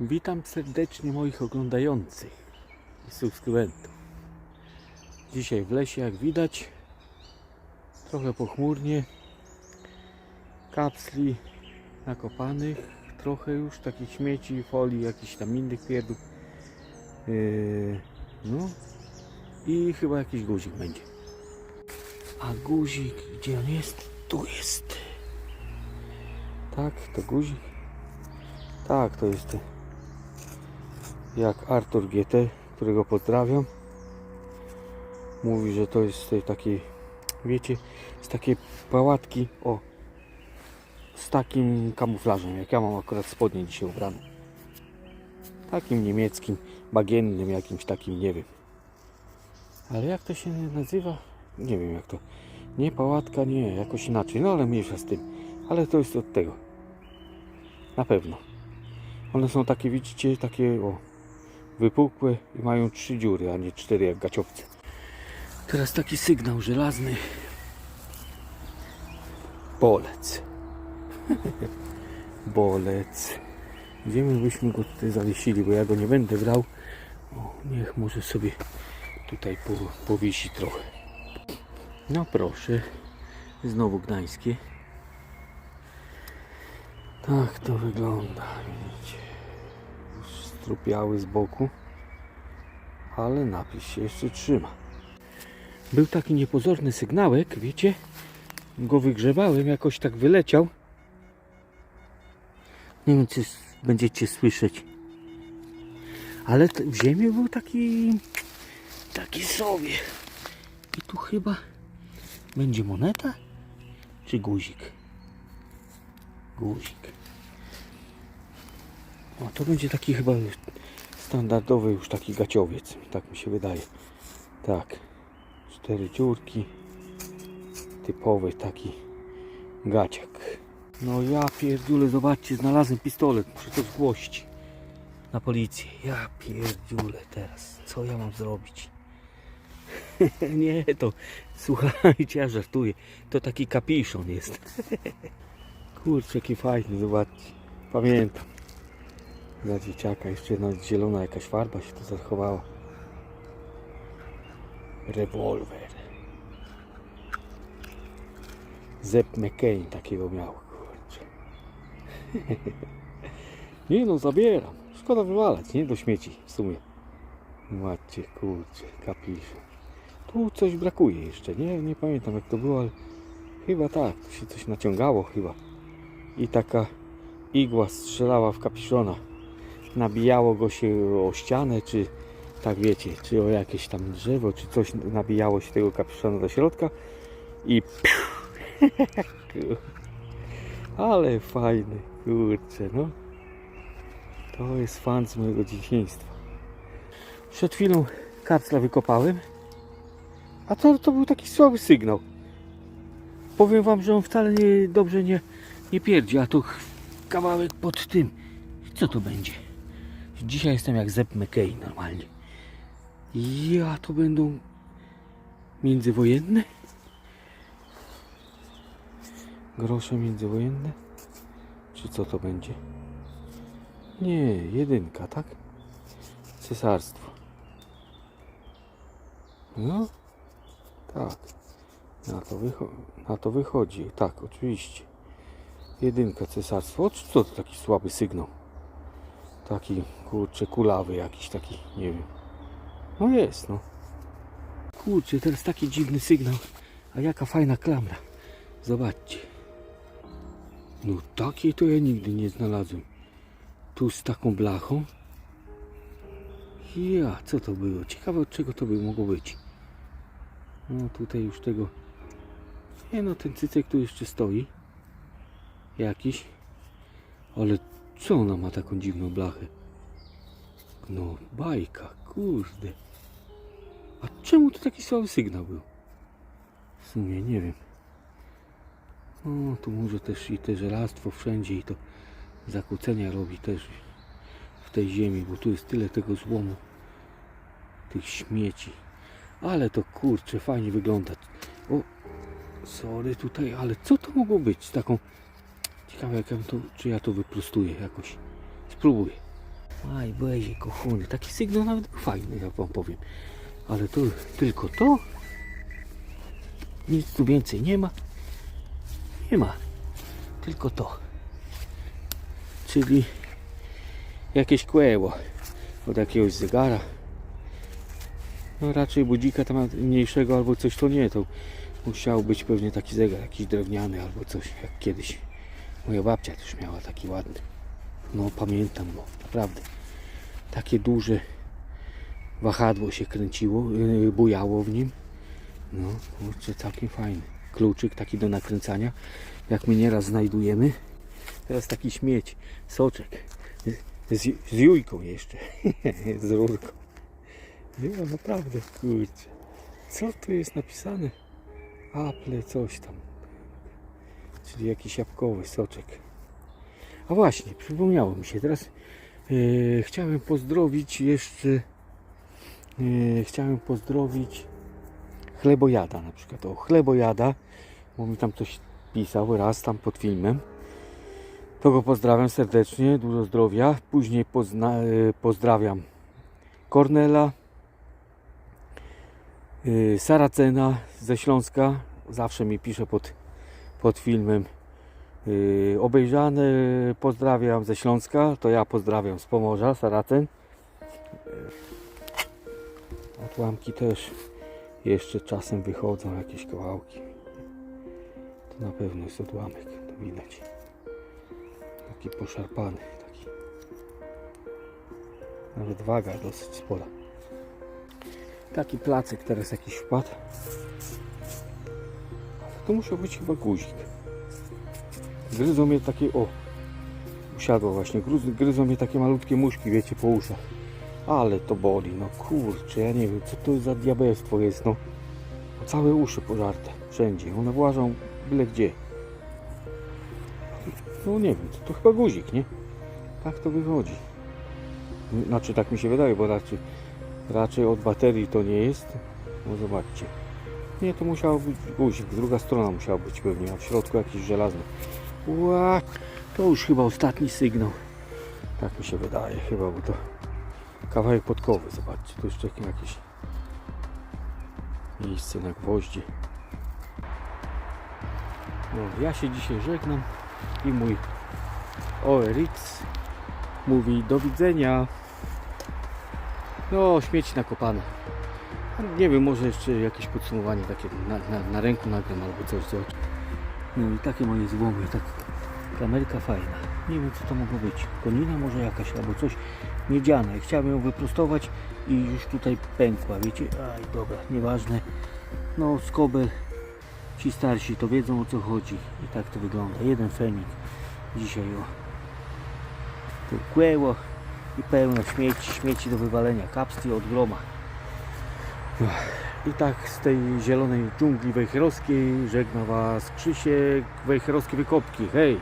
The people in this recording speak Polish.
Witam serdecznie moich oglądających i subskrybentów. Dzisiaj w lesie, jak widać, trochę pochmurnie, kapsli nakopanych, trochę już takich śmieci, folii, jakichś tam innych pierdół. Yy, no i chyba jakiś guzik będzie. A guzik, gdzie on jest? Tu jest. Tak, to guzik. Tak, to jest. Jak Artur GT, którego pozdrawiam. Mówi, że to jest z tej takiej, wiecie, z takiej pałatki, o, z takim kamuflażem, jak ja mam akurat spodnie dzisiaj ubrane. Takim niemieckim, bagiennym, jakimś takim, nie wiem. Ale jak to się nazywa? Nie wiem jak to. Nie pałatka, nie, jakoś inaczej. No ale mniejsza z tym. Ale to jest od tego. Na pewno. One są takie, widzicie, takie o, wypukłe i mają trzy dziury, a nie cztery jak gaciowce. Teraz taki sygnał żelazny. Bolec. Bolec. Gdzie my byśmy go tutaj zawiesili, bo ja go nie będę brał. O, niech może sobie tutaj po, powiesi trochę. No proszę. Znowu gdańskie. Tak to wygląda, widzicie. Strupiały z boku, ale napis się jeszcze trzyma. Był taki niepozorny sygnałek, wiecie? Go wygrzewałem, jakoś tak wyleciał. Nie wiem, czy będziecie słyszeć. Ale w ziemi był taki... taki sobie. I tu chyba będzie moneta? Czy guzik? Guzik. O, to będzie taki chyba standardowy już taki gaciowiec. Tak mi się wydaje. Tak. Cztery dziurki. Typowy taki gaciak. No ja pierdziule, zobaczcie, znalazłem pistolet. Muszę to zgłosić na policję. Ja pierdziule teraz. Co ja mam zrobić? Nie, to słuchajcie, ja żartuję. To taki kapiszon jest. Kurczę, jaki fajny, zobaczcie. Pamiętam. Za dzieciaka jeszcze jedna zielona jakaś farba się tu zachowała. Rewolwer. Zep McCain takiego miał, kurczę. nie no, zabieram. Szkoda wywalać, nie? Do śmieci w sumie. Zobaczcie, kurczę, kapiszon. Tu coś brakuje jeszcze, nie? Nie pamiętam jak to było, ale chyba tak. Tu się coś naciągało chyba. I taka igła strzelała w kapiszona. Nabijało go się o ścianę, czy tak wiecie, czy o jakieś tam drzewo, czy coś nabijało się tego kapiszona do środka i ale fajny, kurczę, no. To jest fan z mojego dzieciństwa. Przed chwilą kapsla wykopałem, a to, to był taki słaby sygnał. Powiem wam, że on wcale nie, dobrze nie, nie pierdzi, a to kawałek pod tym. Co to będzie? Dzisiaj jestem jak Zep McKay normalnie. Ja to będą międzywojenne? Grosze międzywojenne? Czy co to będzie? Nie, jedynka, tak? Cesarstwo. No, tak. Na to, na to wychodzi. Tak, oczywiście. Jedynka cesarstwo. O, co to taki słaby sygnał? Taki, kurczę, kulawy jakiś taki, nie wiem. No jest, no. Kurczę, teraz taki dziwny sygnał. A jaka fajna klamra. Zobaczcie. No takiej to ja nigdy nie znalazłem. Tu z taką blachą. Ja, co to było? Ciekawe od czego to by mogło być. No tutaj już tego... Nie no, ten cycek tu jeszcze stoi. Jakiś. Ale co ona ma taką dziwną blachę? No, bajka, kurde. A czemu to taki słaby sygnał był? W sumie nie wiem. O, tu może też i te żelastwo wszędzie i to zakłócenia robi też w tej ziemi, bo tu jest tyle tego złomu, tych śmieci. Ale to kurczę, fajnie wygląda. O, sorry tutaj, ale co to mogło być z taką... Ciekawe jak ja to, czy ja to wyprostuję jakoś. Spróbuję. Aj, bezie, kochany. Taki sygnał nawet fajny, jak wam powiem. Ale tu tylko to. Nic tu więcej nie ma. Nie ma. Tylko to. Czyli jakieś kłeło od jakiegoś zegara. No raczej budzika tam mniejszego albo coś to nie, to musiał być pewnie taki zegar, jakiś drewniany albo coś, jak kiedyś. Moja babcia też miała taki ładny. No pamiętam go, naprawdę. Takie duże wahadło się kręciło, yy, bujało w nim. No, kurczę, całkiem fajny. Kluczyk taki do nakręcania, jak my nieraz znajdujemy. Teraz taki śmieć, soczek. Z, z jujką jeszcze, z rurką. Nie, no naprawdę, kurczę. Co tu jest napisane? Apple, coś tam. Czyli jakiś jabłkowy soczek. A właśnie, przypomniało mi się teraz. e, chciałem pozdrowić jeszcze. e, chciałem pozdrowić chlebojada na przykład. O, chlebojada, bo mi tam coś pisał raz tam pod filmem. To go pozdrawiam serdecznie, dużo zdrowia. Później pozna, e, pozdrawiam Kornela, Saracena ze Śląska. Zawsze mi pisze pod, pod filmem obejrzane. Pozdrawiam ze Śląska. To ja pozdrawiam z Pomorza, Saracen. E, Odłamki też jeszcze czasem wychodzą jakieś kawałki. To na pewno jest odłamek, to widać. Taki poszarpany, taki. Nawet waga dosyć spora. Taki placek teraz jakiś wpadł. To musiał być chyba guzik. Gryzą mnie takie, o, usiadło właśnie, Gryz- gryzą mnie takie malutkie muszki, wiecie, po uszach. Ale to boli, no kurczę, ja nie wiem, co to za diabelstwo jest, no. Całe uszy pożarte, wszędzie, one włażą byle gdzie. No nie wiem, to, to chyba guzik, nie? Tak to wychodzi. Znaczy tak mi się wydaje, bo raczej, raczej od baterii to nie jest. No zobaczcie. Nie, to musiał być guzik, druga strona musiała być pewnie, a w środku jakiś żelazny. Ła, to już chyba ostatni sygnał. Tak mi się wydaje chyba, bo to kawałek podkowy, zobaczcie, tu jeszcze jakieś miejsce na gwoździe. No, ja się dzisiaj żegnam i mój ORX mówi do widzenia. No, śmieci nakopane. Nie wiem, może jeszcze jakieś podsumowanie takie na, na, na ręku nagram albo coś, coś. No i takie moje złomy, tak kamerka fajna. Nie wiem co to mogło być. Konina może jakaś albo coś miedziane. Chciałem ją wyprostować i już tutaj pękła, wiecie? Aj, dobra, nieważne. No, skobel Ci starsi to wiedzą o co chodzi i tak to wygląda. Jeden fenik dzisiaj o. Tu kłeło i pełno śmieci, śmieci do wywalenia, kapsty od groma. I tak z tej zielonej dżungli wejherowskiej żegna Was Krzysiek Wejherowskie Wykopki. Hej!